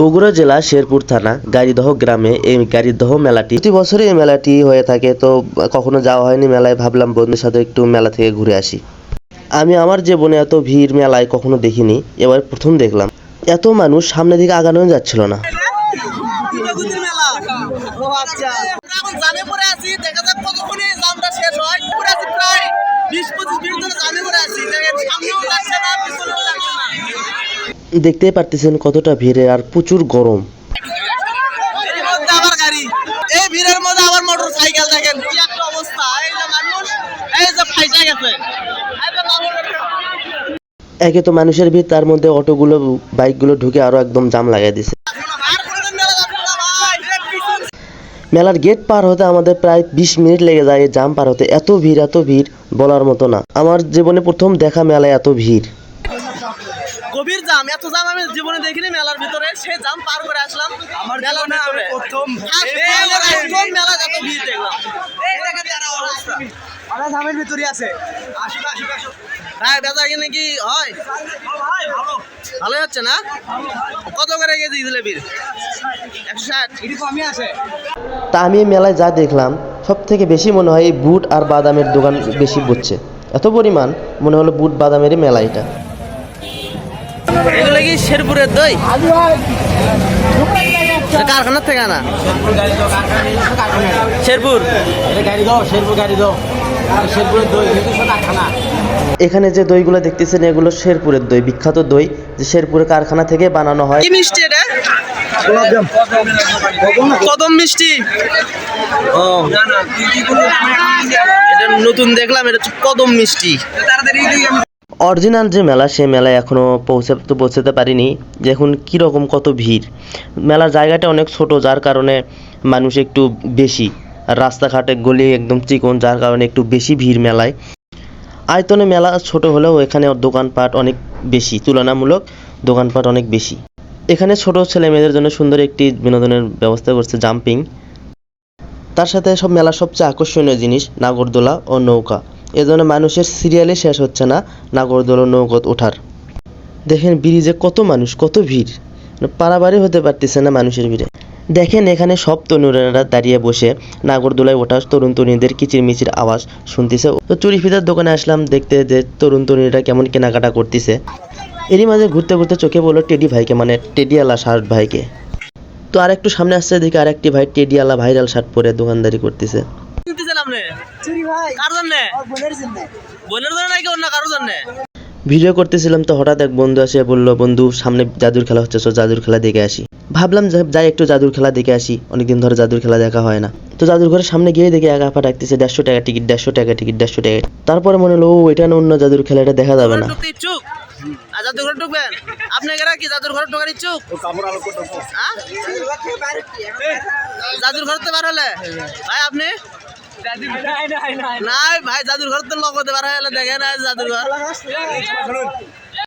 বগুড়া জেলা শেরপুর থানা, গাড়িদহ গ্রামে এই গাড়িদহ মেলাটি। প্রতি বছরই এই মেলাটি হয়ে থাকে, তো কখনো যাওয়া হয়নি মেলায়, ভাবলাম বন্ধুদের সাথে একটু মেলা থেকে ঘুরে আসি। আমি আমার জীবনে এত ভিড় মেলায় কখনো দেখিনি, এবার প্রথম দেখলাম। এত মানুষ সামনে দিকে আগানো যাচ্ছিল না। আচ্ছা। পড়ে আছি, দেখা যাক কতক্ষণে শেষ হয়। পড়ে আছি প্রায় দেখতেই পারতেছেন কতটা ভিড়ে আর প্রচুর গরম। আবার গাড়ি। এই ভিড়ের মধ্যে আবার মোটর সাইকেল দেখেন কি একটা অবস্থা। এই যে মানুষ এই যে ফাইসা গেছে। এই যে মানুষ। একে তো মানুষের ভিড় তার মধ্যে অটোগুলো বাইকগুলো ঢুকে আরও একদম জাম লাগাই দিছে। মেলার গেট পার হতে আমাদের প্রায় বিশ মিনিট লেগে যায় জাম পার হতে। এত ভিড় এত ভিড় বলার মতো না। আমার জীবনে প্রথম দেখা মেলায় এত ভিড়। গভীর জাম এত জাম আমি জীবনে দেখিনি মেলার ভিতরে সে জাম পার করে আসলাম আমার মেলার ভিতরে। প্রথম প্রথম মেলা যত ভিড় দেখলাম। আমরা জামের ভিতরে আছে। হ্যাঁ বেচা কিনে কি হয়? ভালোই হচ্ছে না? কত করে কেজি জিলেবির একশো ষাট। এটি কমই আছে। তা আমি মেলায় যা দেখলাম সব থেকে বেশি মনে হয় এই বুট আর বাদামের দোকান বেশি বসছে এত পরিমাণ মনে হলো বুট বাদামেরই মেলা এটা। এগুলো কি শেরপুরের দই? কারখানার থেকে আনা? শেরপুর? গাড়ি দাও শেরপুর গাড়ি দাও শেরপুরের দই কারখানা এখানে যে দইগুলো দেখতেছেন এগুলো শেরপুরের দই বিখ্যাত দই যে শেরপুরের কারখানা থেকে বানানো হয়। কি মিষ্টি এটা? কদম মিষ্টি। ও এটা নতুন দেখলাম এটা হচ্ছে কদম মিষ্টি। অরিজিনাল যে মেলা সে মেলায় এখনও পৌঁছে তো পৌঁছাতে পারিনি, যে এখন কীরকম কত ভিড়। মেলার জায়গাটা অনেক ছোট, যার কারণে মানুষ একটু বেশি। রাস্তাঘাটে গলি একদম চিকন, যার কারণে একটু বেশি ভিড় মেলায়। আয়তনে মেলা ছোট হলেও এখানে দোকানপাট অনেক বেশি, তুলনামূলক দোকানপাট অনেক বেশি। এখানে ছোট ছেলে মেয়েদের জন্য সুন্দর একটি বিনোদনের ব্যবস্থা করছে জাম্পিং। তার সাথে সব মেলার সবচেয়ে আকর্ষণীয় জিনিস, নাগরদোলা ও নৌকা। এজন্য মানুষের সিরিয়ালে শেষ হচ্ছে না নাগরদোলা নৌকত ওঠার। দেখেন ব্রিজে কত মানুষ, কত ভিড়। মানে পারাবারই হতে পারতেছে না মানুষের ভিড়ে। দেখেন এখানে সব তরুণেরা দাঁড়িয়ে বসে নাগরদোলায় ওঠা তরুণ তরুণীদের কিচিরমিচির আওয়াজ শুনতেছে। তো চুরি ফিতার দোকানে আসলাম, দেখতে যে তরুণ তরুণীরা কেমন কেনাকাটা করতেছে। এরই মাঝে ঘুরতে ঘুরতে চোখে বলল টেডি ভাইকে মানে টেডিয়ালা শার্ট ভাইকে। তো আর একটু সামনে আসছে, দেখি আরেকটি ভাই টেডিয়ালা ভাইরাল শার্ট পরে দোকানদারি করতেছে। চুরি ভাই কার জন্য? বোনের জন্য। বোনের জন্য নাকি অন্য কারোর জন্য? ভিডিও করতেছিলাম তো হঠাৎ এক বন্ধু এসে বলল বন্ধু সামনে জাদুর খেলা হচ্ছে চো জাদুর খেলা দেখে আসি। ভাবলাম যাই একটু জাদুর খেলা দেখে আসি। অনেকদিন ধরে জাদুর খেলা দেখা হয় না। তো জাদুর ঘরের সামনে গিয়ে দেখি এক আপা ডাকতেছে দেড়শো টাকা টিকিট দেড়শো টাকা টিকিট দেড়শো টাকা তারপরে মনে হলো ও এটা না অন্য জাদুর খেলা এটা দেখা যাবে না। জাদুর ঘরে ঢুকবেন? আপনি এরা কি জাদুর ঘরে ঢোকার ইচ্ছুক? হ্যাঁ? জাদুর ঘর তো বার হলে। ভাই আপনি? নাই ভাই জাদুর ঘর তো লগতে বার দেখে না জাদুর ঘর